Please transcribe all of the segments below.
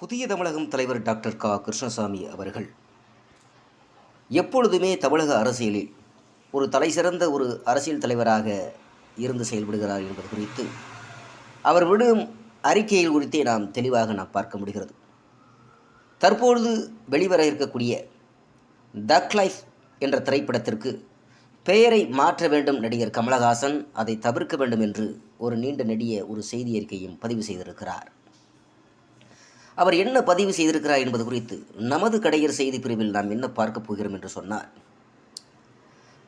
புதிய தமிழகம் தலைவர் டாக்டர் க. கிருஷ்ணசாமி அவர்கள் எப்பொழுதுமே தமிழக அரசியலில் ஒரு தலைசிறந்த ஒரு அரசியல் தலைவராக இருந்து செயல்படுகிறார் என்பது குறித்து அவர் விடும் அறிக்கையில் குறித்தே நாம் தெளிவாக நாம் பார்க்க முடிகிறது. தற்பொழுது வெளிவர இருக்கக்கூடிய தக் லைஃப் என்ற திரைப்படத்திற்கு பெயரை மாற்ற வேண்டும் நடிகர் கமலஹாசன் அதை தவிர்க்க வேண்டும் என்று ஒரு நீண்ட நெடிய ஒரு செய்தி அறிக்கையும் பதிவு செய்திருக்கிறார். அவர் என்ன பதிவு செய்திருக்கிறார் என்பது குறித்து நமது கடையர் செய்தி பிரிவில் நாம் என்ன பார்க்க போகிறோம் என்று சொன்னார்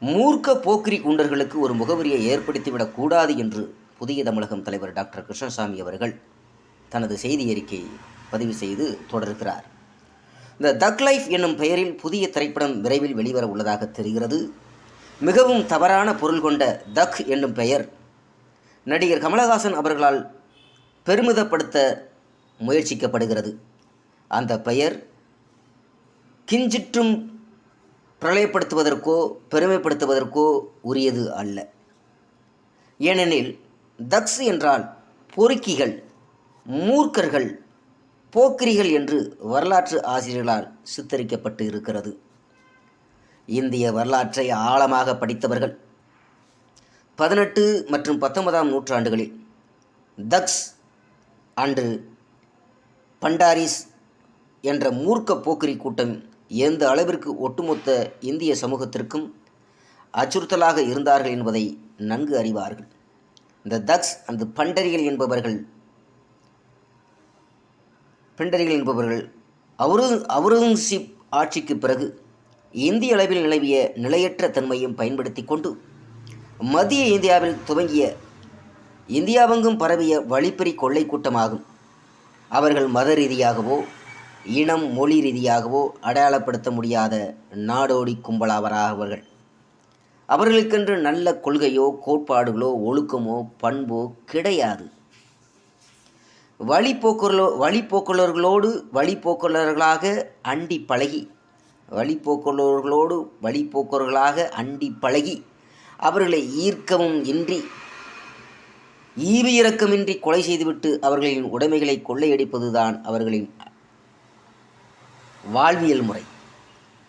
மூர்க்க போக்கிரி குண்டர்களுக்கு ஒரு முகவரியை ஏற்படுத்திவிடக் கூடாது என்று புதிய தமிழகம் தலைவர் டாக்டர் கிருஷ்ணசாமி அவர்கள் தனது செய்தி அறிக்கையை பதிவு செய்து தொடர்கிறார். இந்த தக் லைஃப் என்னும் பெயரில் புதிய திரைப்படம் விரைவில் வெளிவர உள்ளதாக தெரிகிறது. மிகவும் தவறான பொருள் கொண்ட தக் என்னும் பெயர் நடிகர் கமலஹாசன் அவர்களால் பெருமிதப்படுத்த முயற்சிக்கப்படுகிறது. அந்த பெயர் கிஞ்சிற்றும் பிரளயப்படுத்துவதற்கோ பெருமைப்படுத்துவதற்கோ உரியது அல்ல. ஏனெனில் தக்ஸ் என்றால் பொறுக்கிகள் மூர்க்கர்கள் போக்கிரிகள் என்று வரலாற்று ஆசிரியர்களால் சித்தரிக்கப்பட்டு இருக்கிறது. இந்திய வரலாற்றை ஆழமாக படித்தவர்கள் பதினெட்டு மற்றும் பத்தொன்பதாம் நூற்றாண்டுகளில் தக்ஸ் அன்று பண்டாரிஸ் என்ற மூர்க்க போக்கிரி கூட்டம் எந்த அளவிற்கு ஒட்டுமொத்த இந்திய சமூகத்திற்கும் அச்சுறுத்தலாக இருந்தார்கள் என்பதை நன்கு அறிவார்கள். இந்த தக்ஸ் அந்த பண்டரிகள் என்பவர்கள் பண்டரிகள் என்பவர்கள் அவுரு அவுரங்கசீப் ஆட்சிக்கு பிறகு இந்திய அளவில் நிலவிய நிலையற்ற தன்மையும் பயன்படுத்தி கொண்டு மத்திய இந்தியாவில் துவங்கிய இந்தியாவெங்கும் பரவிய வழிப்பறி கொள்ளை கூட்டமாகும். அவர்கள் மத ரீதியாகவோ இனம் மொழி ரீதியாகவோ அடையாளப்படுத்த முடியாத நாடோடி கும்பலாவராக அவர்கள் அவர்களுக்கென்று நல்ல கொள்கையோ கோட்பாடுகளோ ஒழுக்கமோ பண்போ கிடையாது. வழிப்போக்குகளோ வழிப்போக்குள்ளவர்களோடு வழிப்போக்குள்ளவர்களாக அண்டி பழகி வழிப்போக்குள்ளவர்களோடு வழிப்போக்குவர்களாக அண்டி பழகி அவர்களை ஈர்க்கவும் இன்றி ஈவு இரக்கமின்றி கொலை செய்துவிட்டு அவர்களின் உடைமைகளை கொள்ளையடிப்பதுதான் அவர்களின் வாழ்வியல் முறை.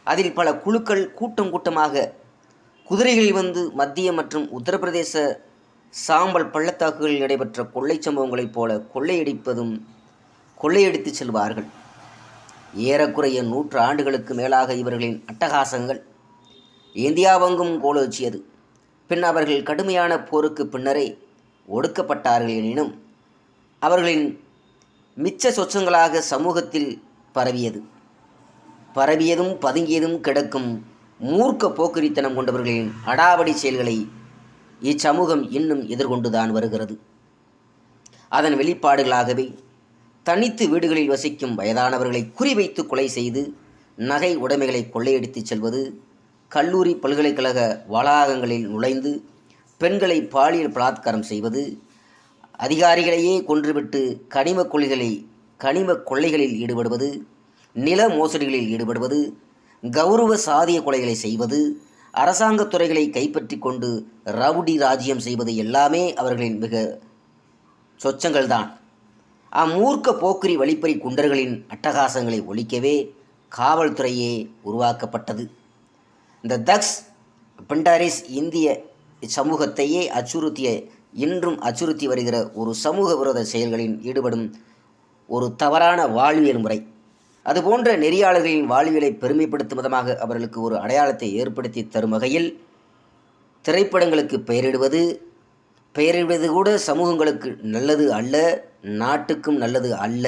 அதில் பல குழுக்கள் கூட்டம் கூட்டமாக குதிரைகளில் வந்து மத்திய மற்றும் உத்தரப்பிரதேச சாம்பல் பள்ளத்தாக்குகளில் நடைபெற்ற கொள்ளை சம்பவங்களைப் போல கொள்ளையடிப்பதும் கொள்ளையடித்து செல்வார்கள். ஏறக்குறைய நூற்று ஆண்டுகளுக்கு மேலாக இவர்களின் அட்டகாசங்கள் இந்தியாவெங்கும் கோலோச்சியது. பின் அவர்கள் கடுமையான போருக்கு பின்னரே ஒடுக்கப்பட்டார்கள் எனினும் அவர்களின் மிச்ச சொச்சங்களாக சமூகத்தில் பரவியது. பரவியதும் பதுங்கியதும் கிடக்கும் மூர்க்க போக்குரித்தனம் கொண்டவர்களின் அடாவடி செயல்களை இச்சமூகம் இன்னும் எதிர்கொண்டுதான் வருகிறது. அதன் வெளிப்பாடுகளாகவே தனித்து வீடுகளில் வசிக்கும் வயதானவர்களை குறிவைத்து கொலை செய்து நகை உடைமைகளை கொள்ளையடித்துச் செல்வது கல்லூரி பல்கலைக்கழக வளாகங்களில் நுழைந்து பெண்களை பாலியல் பலாத்காரம் செய்வது அதிகாரிகளையே கொன்றுவிட்டு கனிம கொள்கைகளை கனிம கொள்ளைகளில் ஈடுபடுவது நில மோசடிகளில் ஈடுபடுவது கௌரவ சாதிய கொலைகளை செய்வது அரசாங்கத் துறைகளை கைப்பற்றி கொண்டு ரவுடி ராஜ்யம் செய்வது எல்லாமே அவர்களின் மிக சொச்சங்கள்தான். அம்மூர்க்க போக்கிரி வழிப்பறி குண்டர்களின் அட்டகாசங்களை ஒழிக்கவே காவல்துறையே உருவாக்கப்பட்டது. இந்த தக்ஸ் பிண்டாரிஸ் இந்திய சமூகத்தையே அச்சுறுத்திய இன்றும் அச்சுறுத்தி வருகிற ஒரு சமூக விரோத செயல்களில் ஈடுபடும் ஒரு தவறான வாழ்வியல் முறை. அதுபோன்ற நெறியாளர்களின் வாழ்வியலை பெருமைப்படுத்தும் விதமாக அவர்களுக்கு ஒரு அடையாளத்தை ஏற்படுத்தி தரும் வகையில் திரைப்படங்களுக்கு பெயரிடுவது பெயரிடுவது கூட சமூகங்களுக்கு நல்லது அல்ல நாட்டுக்கும் நல்லது அல்ல.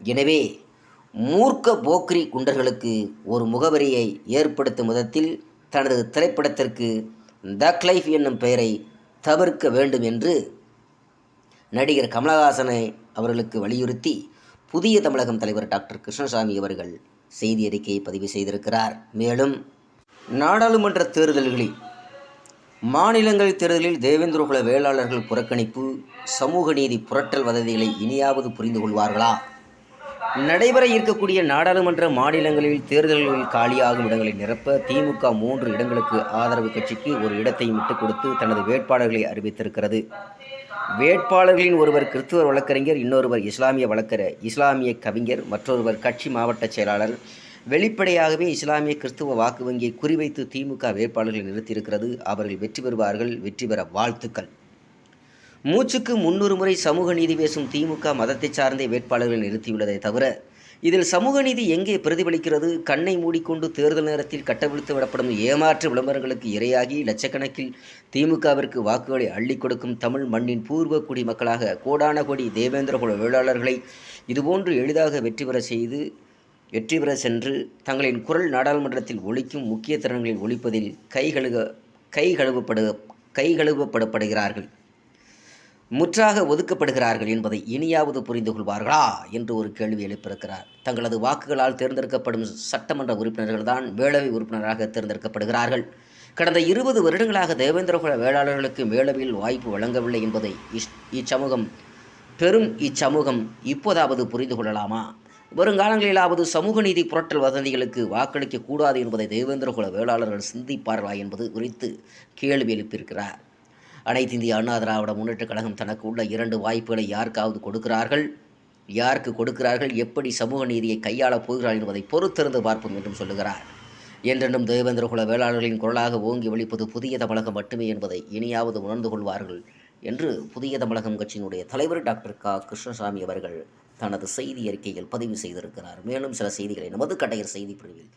எனவே மூர்க்க போக்ரி குண்டர்களுக்கு ஒரு முகவரியை ஏற்படுத்தும் விதத்தில் தனது திரைப்படத்திற்கு தக்லைஃப் என்னும் பெயரை தவிர்க்க வேண்டும் என்று நடிகர் கமலஹாசனை அவர்களுக்கு வலியுறுத்தி புதிய தமிழகம் தலைவர் டாக்டர் கிருஷ்ணசாமி அவர்கள் செய்தி அறிக்கையை பதிவு செய்திருக்கிறார். மேலும் நாடாளுமன்ற தேர்தல்களில் மாநிலங்கள் தேர்தலில் தேவேந்திரகுல வேளாளர்கள் புறக்கணிப்பு சமூக நீதி புரட்டல் வதவிகளை இனியாவது புரிந்து கொள்வார்களா? நடைபெற இருக்கக்கூடிய நாடாளுமன்ற மாநிலங்களில் தேர்தல்களில் காலியாகும் இடங்களை நிரப்ப திமுக மூன்று இடங்களுக்கு ஆதரவு கட்சிக்கு ஒரு இடத்தை விட்டுக் கொடுத்து தனது வேட்பாளர்களை அறிவித்திருக்கிறது. வேட்பாளர்களின் ஒருவர் கிறிஸ்துவ வழக்கறிஞர் இன்னொருவர் இஸ்லாமிய வழக்கற இஸ்லாமிய கவிஞர் மற்றொருவர் கட்சி மாவட்ட செயலாளர். வெளிப்படையாகவே இஸ்லாமிய கிறிஸ்துவ வாக்கு வங்கியை குறிவைத்து திமுக வேட்பாளர்களை நிறுத்தியிருக்கிறது. அவர்கள் வெற்றி பெறுவார்கள் வெற்றி பெற வாழ்த்துக்கள். மூச்சுக்கு முன்னூறு முறை சமூக நீதி பேசும் திமுக மதத்தை சார்ந்தே வேட்பாளர்களை நிறுத்தியுள்ளதை தவிர இதில் சமூக நீதி எங்கே பிரதிபலிக்கிறது? கண்ணை மூடிக்கொண்டு தேர்தல் நேரத்தில் கட்டவிழ்த்து விடப்படும் ஏமாற்று விளம்பரங்களுக்கு இரையாகி லட்சக்கணக்கில் திமுகவிற்கு வாக்குகளை அள்ளிக் கொடுக்கும் தமிழ் மண்ணின் பூர்வ குடிமக்களாக கோடான கோடி தேவேந்திரகுல வேளாளர்களை இதுபோன்று எளிதாக வெற்றி பெற செய்து வெற்றி பெற சென்று தங்களின் குரல் நாடாளுமன்றத்தில் ஒழிக்கும் முக்கிய திறன்களில் ஒழிப்பதில் கைகழுக கை கழுவப்படப்படுகிறார்கள் முற்றாக ஒதுக்கப்படுகிறார்கள் என்பதை இனியாவது புரிந்து கொள்வார்களா என்று ஒரு கேள்வி எழுப்பியிருக்கிறார். தங்களது வாக்குகளால் தேர்ந்தெடுக்கப்படும் சட்டமன்ற உறுப்பினர்கள்தான் வேளவை உறுப்பினராக தேர்ந்தெடுக்கப்படுகிறார்கள். கடந்த இருபது வருடங்களாக தேவேந்திரகுல வேளாளர்களுக்கு மேலவையில் வாய்ப்பு வழங்கவில்லை என்பதை இஸ் இச்சமூகம் பெரும் இச்சமூகம் இப்போதாவது புரிந்து கொள்ளலாமா? வருங்காலங்களிலாவது சமூக நீதி புரட்டல் வதந்திகளுக்கு வாக்களிக்க கூடாது என்பதை தேவேந்திரகுல வேளாளர்கள் சிந்திப்பார்களா என்பது குறித்து கேள்வி எழுப்பியிருக்கிறார். அனைத்து இந்திய அண்ணா திராவிட முன்னேற்றக் கழகம் தனக்கு உள்ள இரண்டு வாய்ப்புகளை யாருக்காவது கொடுக்கிறார்கள்? யாருக்கு கொடுக்கிறார்கள்? எப்படி சமூக நீதியை கையாளப் போகிறார்கள் என்பதை பொறுத்திருந்து பார்ப்போம் என்றும் சொல்லுகிறார். என்றென்றும் தேவேந்திரகுல வேளாளர்களின் குரலாக ஓங்கி ஒழிப்பது புதிய தமிழகம் மட்டுமே என்பதை இனியாவது உணர்ந்து கொள்வார்கள் என்று புதிய தமிழகம் கட்சியினுடைய தலைவர் டாக்டர் க. கிருஷ்ணசாமி அவர்கள் தனது செய்தி அறிக்கையில் பதிவு செய்திருக்கிறார். மேலும் சில செய்திகளை நமது கட்டையர் செய்தி பிரிவில்